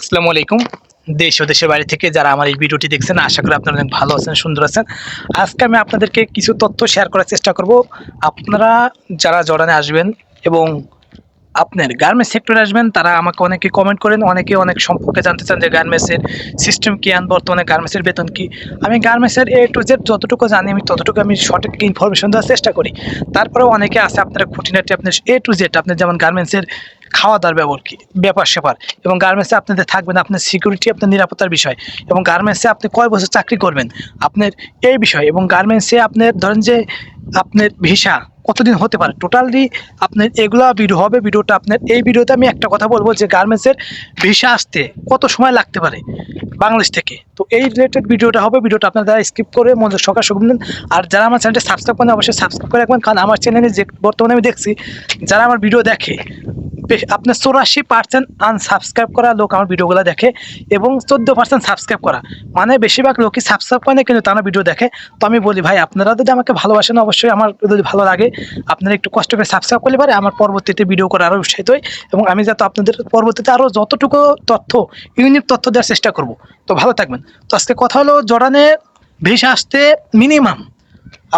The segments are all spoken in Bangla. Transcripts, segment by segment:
আসসালামু আলাইকুম। দেশ ও দেশের বাইরে থেকে যারা আমার এই ভিডিওটি দেখছেন, আশা করি আপনারা অনেক ভালো আছেন, সুন্দর আছেন। আজকে আমি আপনাদেরকে কিছু তথ্য শেয়ার করার চেষ্টা করব। আপনারা যারা জর্ডানে আসবেন এবং আপনার গার্মেন্টস সেক্টরে আসবেন, তারা আমাকে অনেকে কমেন্ট করেন, অনেকে অনেক সম্পর্কে জানতে চান যে গার্মেন্টসের সিস্টেম কী আন বর্তমানে গার্মেন্টসের বেতন কী। আমি গার্মেন্টসের এ টু জেড যতটুকু জানি, আমি ততটুকু আমি সঠিক ইনফরমেশন দেওয়ার চেষ্টা করি। তারপরেও অনেকে আছে আপনারা খুঁটিনাটি আপনার এ টু জেড আপনার যেমন গার্মেন্টসের খাওয়া দাওয়ার ব্যবহার কি, ব্যাপার স্যাপার এবং গার্মেন্টসে আপনাদের থাকবেন আপনার সিকিউরিটি আপনার নিরাপত্তার বিষয়। এবং গার্মেন্টসে আপনি কয় বছর চাকরি করবেন, আপনার এই বিষয়। এবং গার্মেন্টসে আপনার, ধরেন যে আপনার ভিসা কতদিন হতে পারে? টোটালি আপনার এগুলা ভিডিও হবে ভিডিওটা আপনার, এই ভিডিওতে আমি একটা কথা বলব যে গার্মেন্টসের ভিসা আসতে কত সময় লাগতে পারে বাংলাদেশ থেকে? তো এই রিলেটেড ভিডিওটা হবে ভিডিওটা আপনারা যারা স্কিপ করে মনোযোগ সকাল শুনবেন আর যারা আমার চ্যানেলটা সাবস্ক্রাইব করেন, অবশ্যই সাবস্ক্রাইব করে রাখবেন। কারণ আমার চ্যানেলে যে বর্তমানে আমি দেখছি, যারা আমার ভিডিও দেখে আপনার চৌরাশি পার্সেন্ট আনসাবস্ক্রাইব করা লোক আমার ভিডিওগুলো দেখে এবং চোদ্দ পার্সেন্ট সাবস্ক্রাইব করা। মানে বেশিরভাগ লোকই সাবস্ক্রাইব করে না, কিন্তু তারা ভিডিও দেখে। তো আমি বলি, ভাই, আপনারা যদি আমাকে ভালোবাসেন, অবশ্যই আমার যদি ভালো লাগে, আপনারা একটু কষ্ট করে সাবস্ক্রাইব করলে পারে আমার পরবর্তীতে ভিডিও করা আরও উৎসাহিত হয় এবং আমি যাতে আপনাদের পরবর্তীতে আরও যতটুকু তথ্য ইউনিক তথ্য দেওয়ার চেষ্টা করব। তো ভালো থাকবেন। তো আজকে কথা হলো জর্ডানে ভিসা আসতে মিনিমাম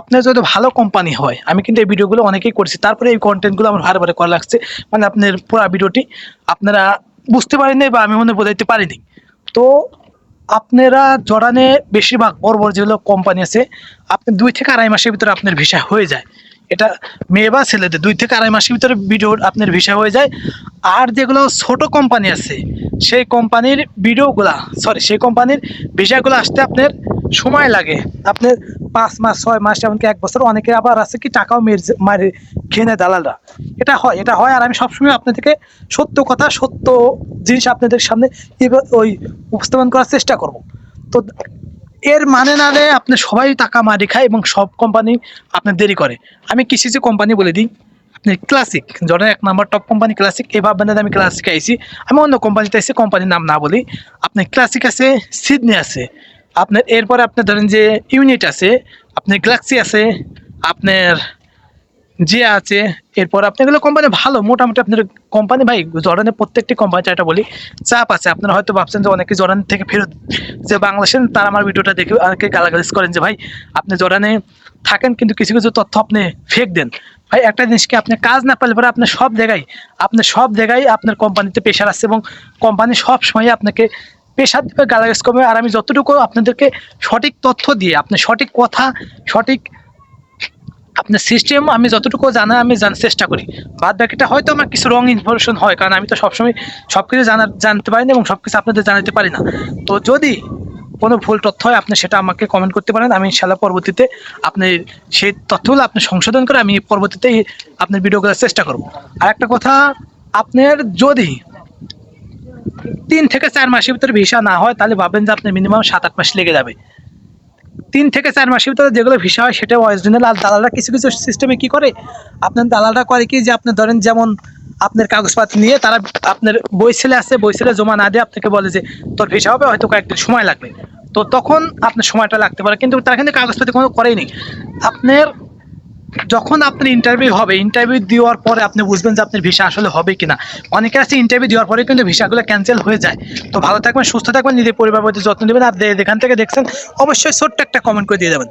আপনার যদি ভালো কোম্পানি হয়, আমি কিন্তু এই ভিডিওগুলো অনেকেই করছি, তারপরে এই কন্টেন্টগুলো আমার ভালো ভালো করা লাগছে মানে আপনার পুরো ভিডিওটি আপনারা বুঝতে পারেননি বা আমি মনে বোঝাইতে পারিনি। তো আপনারা জড়ানে বেশিরভাগ বড় বড় যেগুলো কোম্পানি আছে, আপনি দুই থেকে আড়াই মাসের ভিতরে আপনার ভিসা হয়ে যায়। এটা মেয়ে বা ছেলেদের, দুই থেকে আড়াই মাসের ভিতরে ভিডিও আপনার ভিসা হয়ে যায়। আর যেগুলো ছোট কোম্পানি আছে, সেই কোম্পানির ভিডিওগুলা সরি সেই কোম্পানির ভিসাগুলো আসতে আপনার সময় লাগে। আপনার পাঁচ মাস, ছয় মাস, এমনকি এক বছর অনেকে আবার আছে কি টাকাও মেরে খেয়ে দালালরা। এটা হয় এটা হয়, আর আমি সবসময় আপনাদেরকে সত্য কথা, সত্য জিনিস আপনাদের সামনে ওই উপস্থাপন করার চেষ্টা করব। তো এর মানে না রে, আপনি সবাই টাকা মারি খায় এবং সব কোম্পানি আপনার দেরি করে। আমি কিছু কিছু কোম্পানি বলে দিই। আপনি ক্লাসিক জর্ডান এক নাম্বার টপ কোম্পানি ক্লাসিক এই ভাববেন আমি ক্লাসিক আইছি। আমি অন্য কোম্পানিতে এসে কোম্পানির নাম না বলি। আপনার ক্লাসিক আছে সিডনি আছে। আপনার, এরপরে আপনার ধরেন যে ইউনিট আছে, আপনার গ্যালাক্সি আছে, আপনার যে আছে, এরপর আপনি এগুলো কোম্পানি ভালো, মোটামুটি আপনার কোম্পানি ভাই, জর্ডানের প্রত্যেকটি কোম্পানি এটা বলি, চাপ আছে। আপনারা হয়তো ভাবছেন যে অনেকে জর্ডান থেকে ফেরত যে বাংলাদেশের, তারা আমার ভিডিওটা দেখে অনেকে গালাগালিজ করেন যে, ভাই, আপনি জর্ডানে থাকেন, কিন্তু কিছু কিছু তথ্য আপনি ফেক দেন। ভাই, একটা জিনিসকে আপনি কাজ না পেলে পরে আপনার সব জায়গায়, আপনার সব জায়গায় আপনার কোম্পানিতে প্রেশার আছে এবং কোম্পানি সব সময় আপনাকে প্রেশার দেবে গালাগালিজ করবে আর আমি যতটুকু আপনাদেরকে সঠিক তথ্য দিয়ে আপনি সঠিক কথা, সঠিক আপনার সিস্টেম আমি যতটুকু জানা আমি জানার চেষ্টা করি। বাদ বাকিটা হয়তো আমার কিছু রং ইনফরমেশন হয়, কারণ আমি তো সবসময় সব কিছু জানার জানতে পারি না এবং সব কিছু আপনাদের জানাতে পারি না। তো যদি কোনো ভুল তথ্য হয়, আপনি সেটা আমাকে কমেন্ট করতে পারেন। আমি ইনশাল্লাহ পরবর্তীতে আপনি সেই তথ্যগুলো আপনি সংশোধন করে আমি পরবর্তীতে আপনার ভিডিও করার চেষ্টা করব। আর একটা কথা, আপনার যদি তিন থেকে চার মাসের ভিতরে ভিসা না হয়, তাহলে ভাবেন যে আপনার মিনিমাম সাত আট মাস লেগে যাবে। তিন থেকে চার মাসের ভিতরে যেগুলো ভিসা হয়, সেটা অরিজিনাল আর দালালরা কিছু কিছু সিস্টেমে কি করে? আপনার দালালরা করে কি যে আপনি ধরেন যেমন আপনার কাগজপাতি নিয়ে তারা আপনার বই ছেলে আছে, বই ছেলে জমা না দিয়ে আপনাকে বলে যে, তোর ভিসা হবে, হয়তো কয়েকদিন সময় লাগবে। তো তখন আপনার সময়টা লাগতে পারে, কিন্তু তারা কিন্তু কাগজপাতি কোনো করেনি আপনার যখন আপনার ইন্টারভিউ হবে ইন্টারভিউ দেওয়ার পরে আপনি বুঝবেন যে আপনার ভিসা আসলে হবে কিনা। অনেকে আছে ইন্টারভিউ দেওয়ার পরে কিন্তু ভিসাগুলো ক্যান্সেল হয়ে যায়। তো ভালো থাকবেন, সুস্থ থাকবেন, নিজের পরিবার প্রতি যত্ন নেবেন। আর যেখান থেকে দেখছেন, অবশ্যই ছোট্ট একটা কমেন্ট করে দিয়ে দেবেন